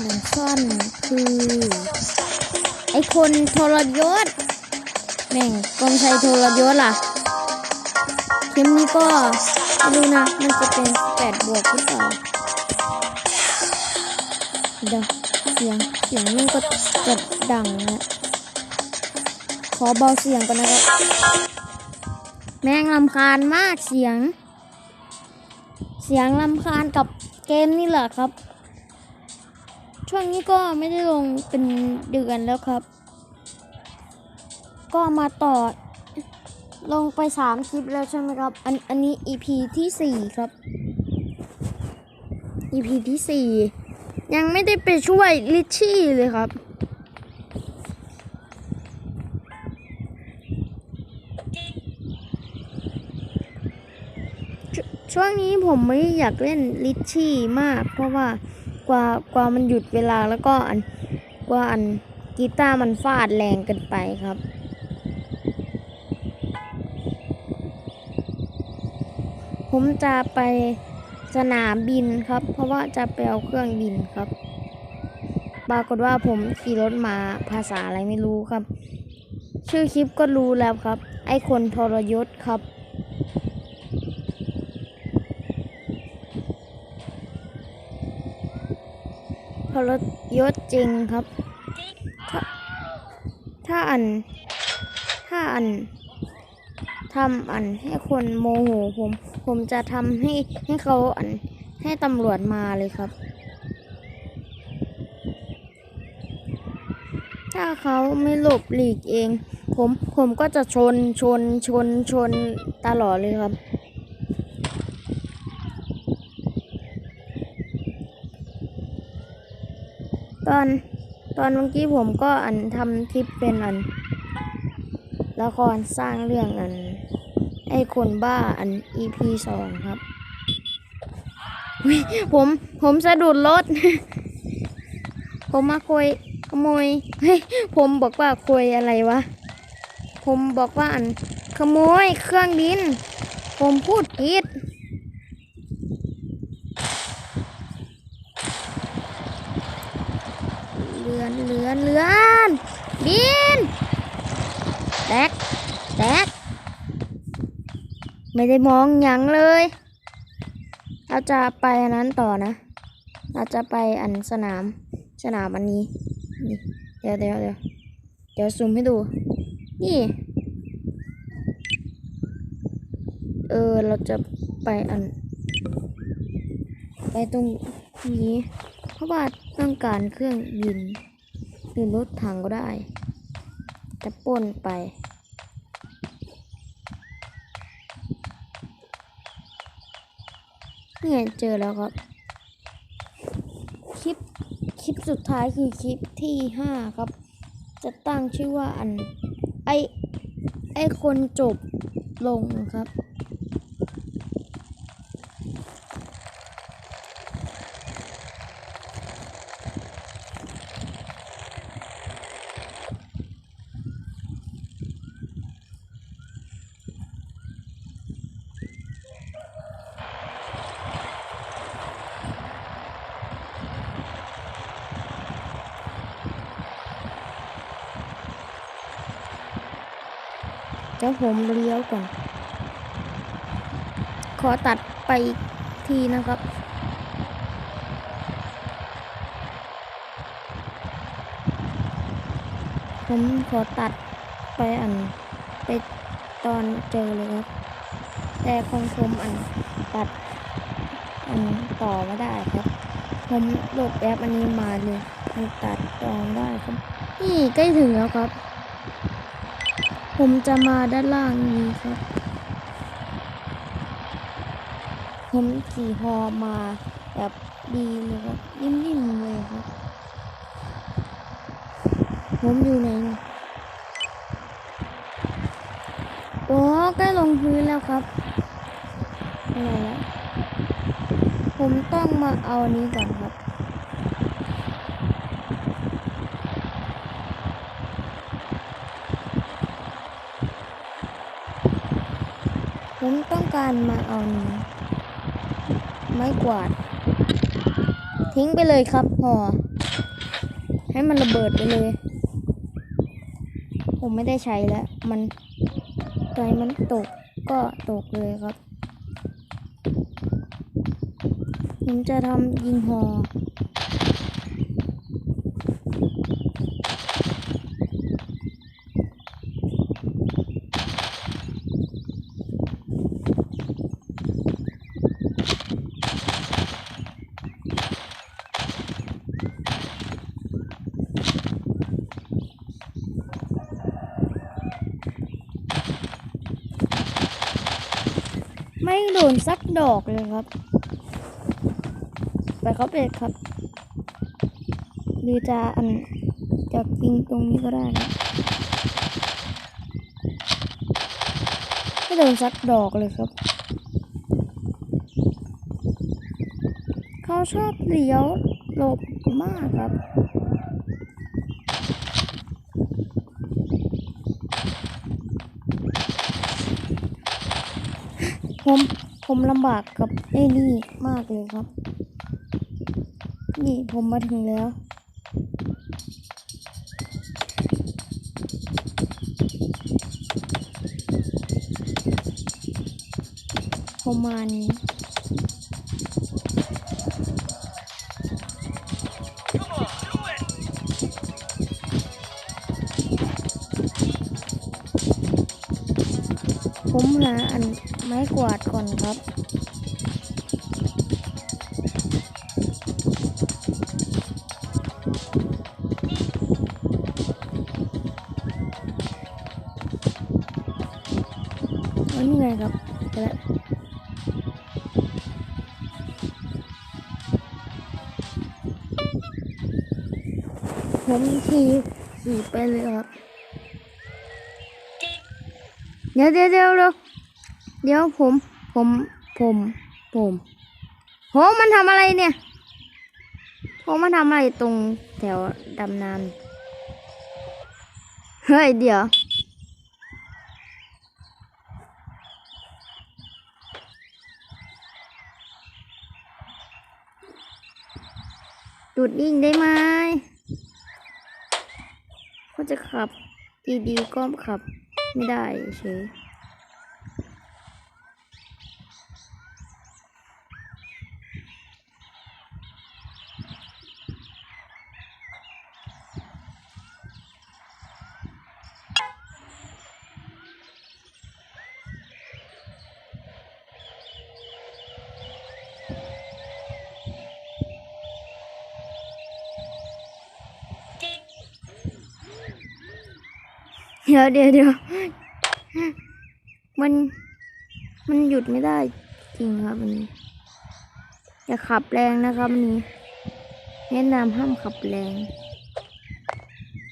หนึ่งซ่อนคือ ไอคนทรยศแม่งกองชัยทรยศล่ะเข็มนี้ก็ไม่รู้นะ มันจะเป็นแปดบวกหรือเปล่าเดี๋ยวเสียงเสียงมันก็จะดังนะขอเบาเสียงก่อนนะครับแม่งลำคาญมากเสียง เสียงลำคาญกับเกมนี่แหละครับ ช่วงนี้ก็ไม่ได้ลงเป็นเดือนแล้วครับ ก็มาต่อลงไปสามคลิปแล้วใช่ไหมครับ อันอันนี้ EP ที่สี่ครับ EP ที่สี่ยังไม่ได้ไปช่วยลิชชี่เลยครับชช่วงนี้ผมไม่อยากเล่นลิชชี่มากเพราะว่า กว่ากว่ามันหยุดเวลาแล้วก็อันกว่าอันกีตาร์มันฟาดแรงเกินไปครับ ผมจะไปสนามบินครับ เพราะว่าจะไปเอาเครื่องบินครับ ปรากฏว่าผมขี่รถมาภาษาอะไรไม่รู้ครับ ชื่อคลิปก็รู้แล้วครับ ไอคนทรยศครับ ทรยศจริงครับถ้าถ้าอัน ถ้าอันทำอันให้คนโมโหผม ผมจะทำให้ให้เขาอันให้ตำรวจมาเลยครับ ถ้าเขาไม่หลบหลีกเอง ผมผมก็จะชนชนชนชนตลอดเลยครับ อนตอนเมื่อกี้ผมก็อันทำคลิปเป็นอัน ละครสร้างเรื่องอัน ไอ้คนบ้าอัน EP สองครับผมผมสะดุดรถ ผมมาคุยขโมยเฮ้ยผมบอกว่าคุยอะไรวะ ผมบอกว่าอันขโมยเครื่องบิน ผมพูดผิด เลือนเลือนเลือนบินแตกแตก ไม่ได้มองหยังเลย เราจะไปอันนั้นต่อนะ เราจะไปอันสนามสนามอันนี้นเดี๋ยวเดี๋ยวเดี๋ยวเดี๋ยวซูมให้ดู นี่ เออ เราจะไปอัน ไปตรงนี้ เพราะว่าต้องการเครื่องบินหรือรถถังก็ได้ จะปล้นไป นี่ยเจอแล้วครับ คลิป คลิปสุดท้ายคือคลิปที่ห้าครับ จะตั้งชื่อว่าอัน ไอไอคนจบลงครับ ดี๋ยวผมเลี้ยวก่อน ขอตัดไปทีนะครับ ผมขอตัดไปอันไปตอนเจอเลยครับ แต่ของผมอันตัดอันต่อไม่ได้ครับ ผมโหลดแอปอันนี้มาเลยมันตัดต่อไม่ได้ครับ นี่ใกล้ถึงแล้วครับ ผมจะมาด้านล่างนี้ครับ ผมขี่ฮอมาแบบดีเลยครับนิ่มๆเลยครับ ผมอยู่ไหนโอ้ใกล้ลงพื้นแล้วครับอะไรล้วผมต้องมาเอาอันนี้ก่อนครับ ผมต้องการมาเอานี้ไม้กวาด ทิ้งไปเลยครับห่อให้มันระเบิดไปเลย ผมไม่ได้ใช้แล้ว มันใจมันตกก็ตกเลยครับ ผมจะทำยิงหอ ไม่โดนสักดอกเลยครับ ไปครับเป็ดครับหรือจะอันจะยิงตรงนี้ก็ได้นะไม่โดนสักดอกเลยครับ เขาชอบเลี้ยวหลบมากครับ ผมผมลำบากกับไอ้นี่มากเลยครับ นี่ผมมาถึงแล้ว ผมมานี้ กวาดก่อนครับอันนี้ไงครับไปแล้วผมขี่ขี่ไปเลยครับ เดี๋ยวเดี๋ยวเดี๋ยว เดี๋ยวผม ผม ผม ผมโหมันทำอะไรเนี่ยโหมันทำอะไรตรงแถวดำน้ำเฮ้ยเดี๋ยวหยุดนิ่งได้ไหมก็จะขับ ดีๆก็ขับ ไม่ได้เฉย เดี๋ยวเดี๋ยวเดี๋ยวมัน มันหยุดไม่ได้ จริงครับมันนี้อย่าขับแรงนะครับมันนี้แนะนำห้ามขับแรง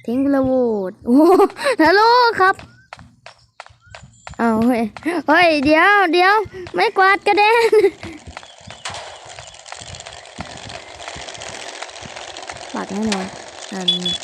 ทิ้งระโวดโอ้ฮัลโหลครับ เอาเฮ้ย เฮ้ย เดี๋ยวเดี๋ยว ไม่กวาดกระเด็นปาดแน่นอนอันนี้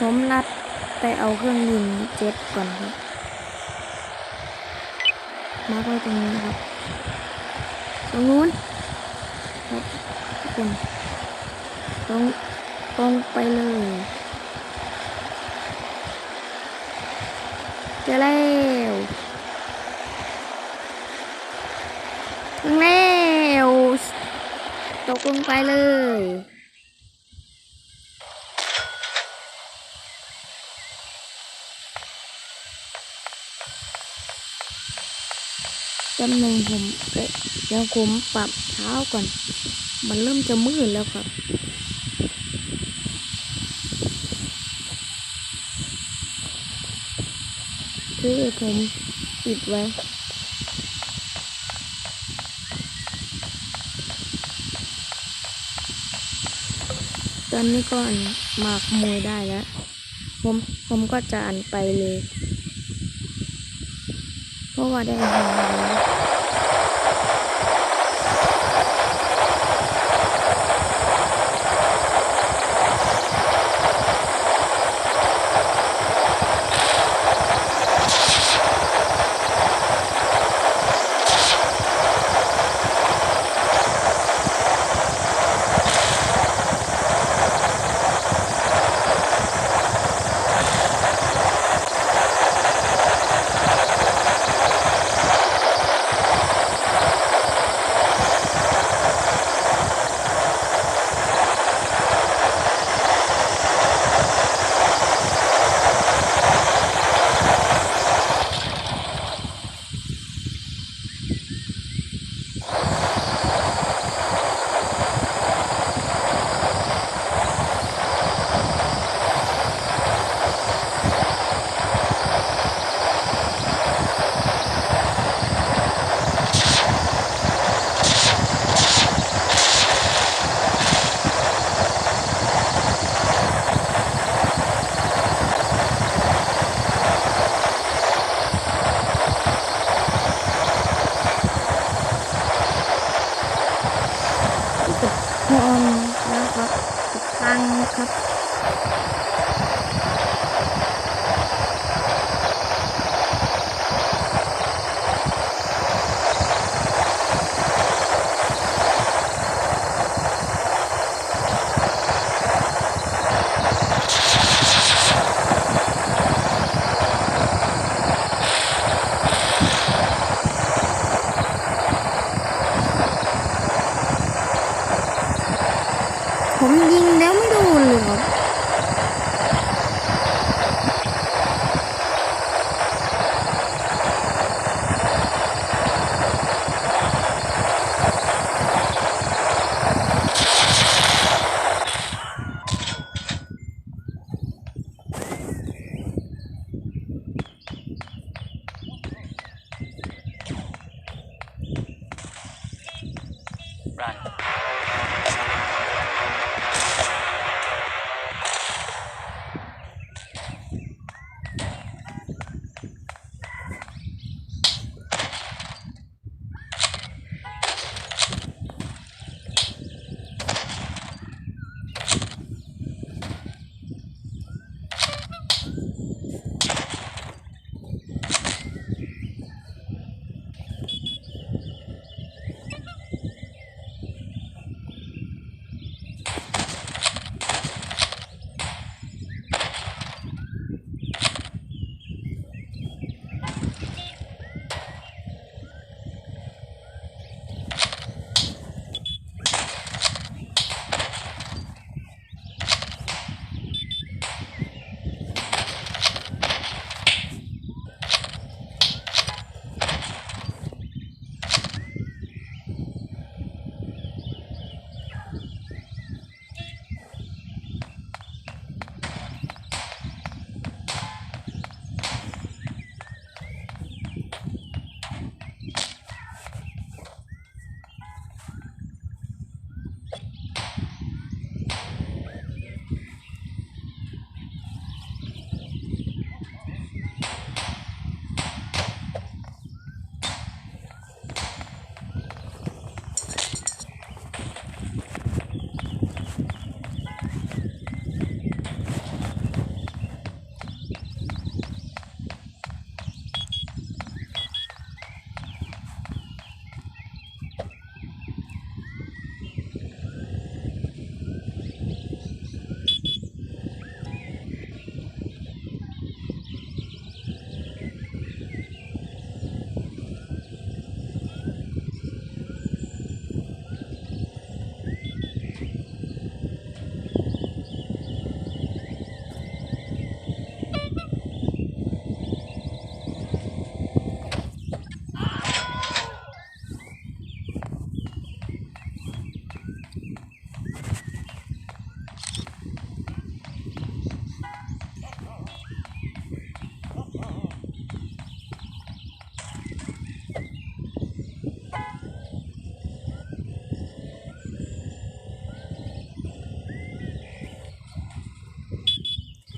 ผมนัดไป เอาเครื่องยิงเจ็ตก่อนครับ มาร์คไว้ตรงนี้นะครับ ตรงนู้นครับทุกคนตรงตรงไปเลยเจอแล้วถึงแล้วตกลงไปเลย จำหนึ่งผมเอ๊ะเดี๋ยวผมปรับเช้าก่อน มันเริ่มจะมืดแล้วครับคือผมปิดไว้ตอนนี้ก็อันมาขโมยได้แล้ว ผมผมก็จะอันไปเลย เพราะว่าได้หา อนนะครับกับตังครับ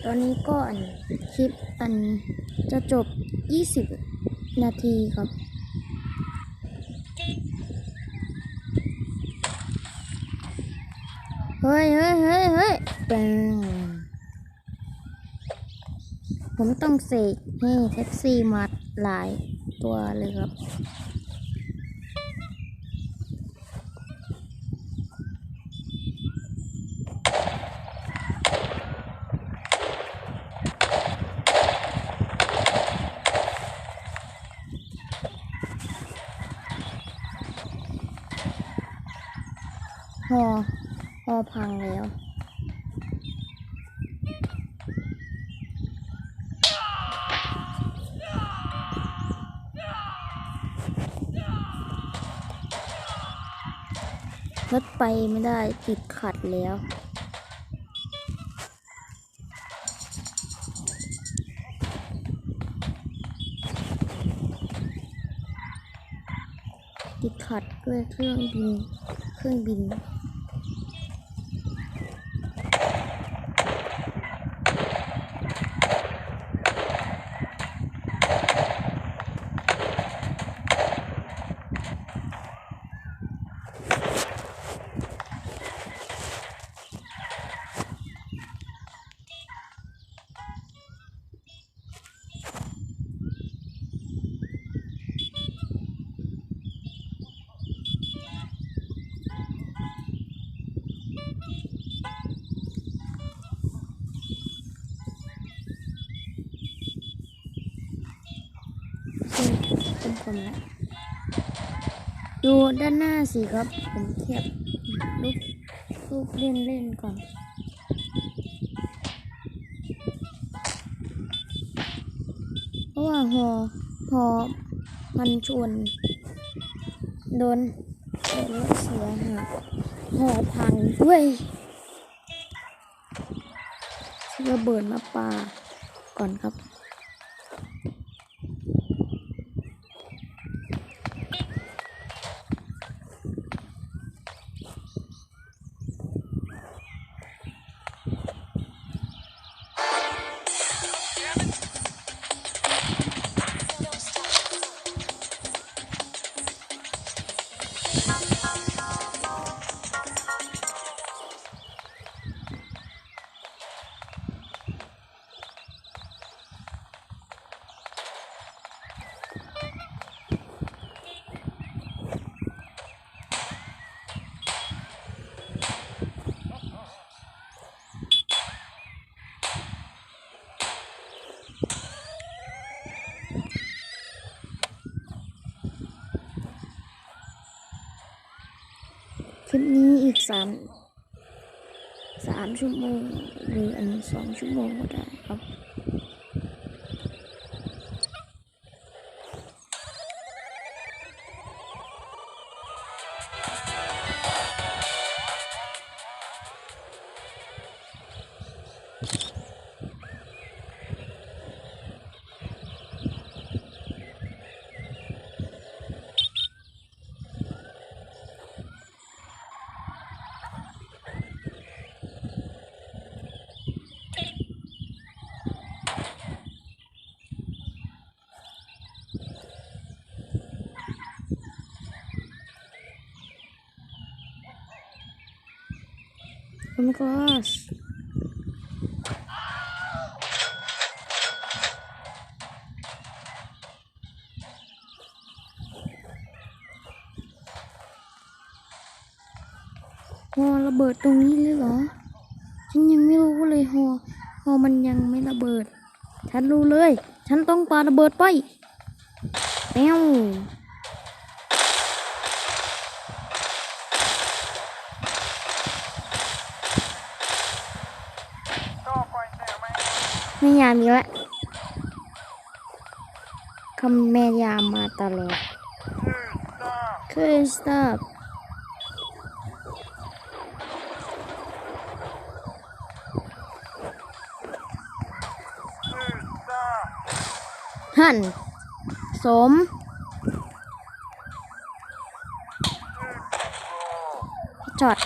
ตอนนี้ก็อันคลิปอันจะจบ 20 นาทีครับเฮ้ยเฮ้ยเฮ้ยเฮ้ยเป็นผมต้องเสกให้แท็กซี่มาหลายตัวเลยครับ หอหอพังแล้วรถไปไม่ได้ติดขัดแล้วติดขัดด้วยเครื่องบิน เครื่องบิน ผ ผมแล้ว ดูด้านหน้าสิครับ ผมเทียบรูปรูปเล่นเล่นๆก่อน เพราะว่าหอหอมันชวนโดนโดนรถเสียหักหอพังด้วยระเบิดมาปาก่อนครับ คลิปนี้อีกสามสามชั่วโมง หรืออันสองชั่วโมงก็ได้ครับ Oh my gosh. h อระเบิดตรงนี้เลยเหรอ ฉันยังไม่รู้เลยฮอฮอมันยังไม่ระเบิด ฉันรู้เลย ฉันต้องปาระเบิดไปแป้ว ไม่ยามอีกแล้วคำแม่ยามมาตลอดคือ stop หั่นสมจอด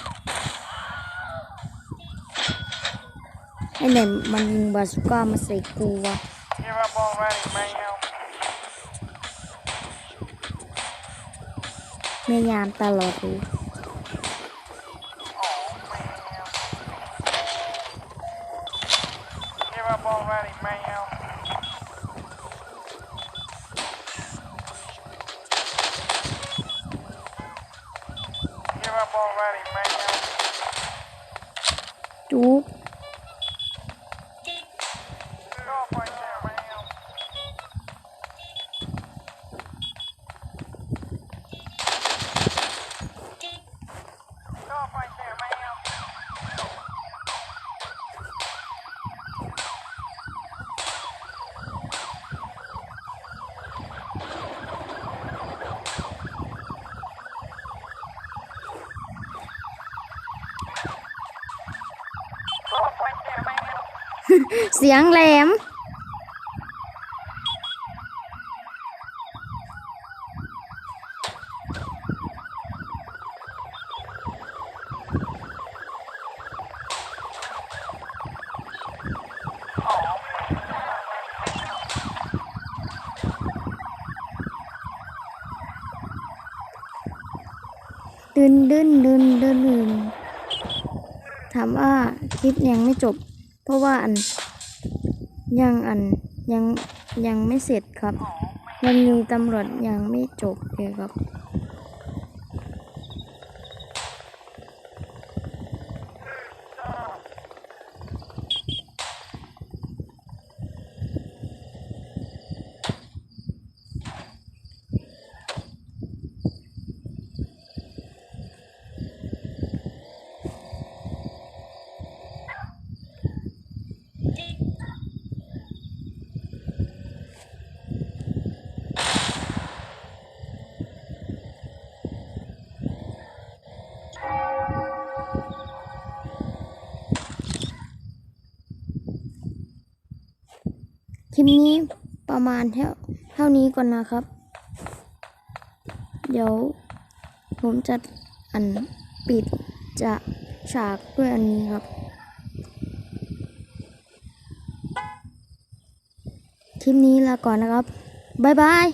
ไอ้เนี่ยมันยิงบาสุก้ามาใส่กูวะ Give up already, man. แม่ยามตลอดเลย Give up already, man. Give up already, man. จุ๊บ Stop right there, man. Stop right there, man. เสียงแหลม ดึนดึนดึนดึนดึนถามว่าคลิปยังไม่จบ เพราะว่าอัน ยังอันยังยังไม่เสร็จครับ ยังมีตำรวจยังไม่จบเลยครับ ลิปนี้ประมาณเท่าเท่านี้ก่อนนะครับ เดี๋ยวผมจะอันปิดจะฉากด้วยอันนี้ครับ คลิปนี้ลาก่อนนะครับ บ๊ายบาย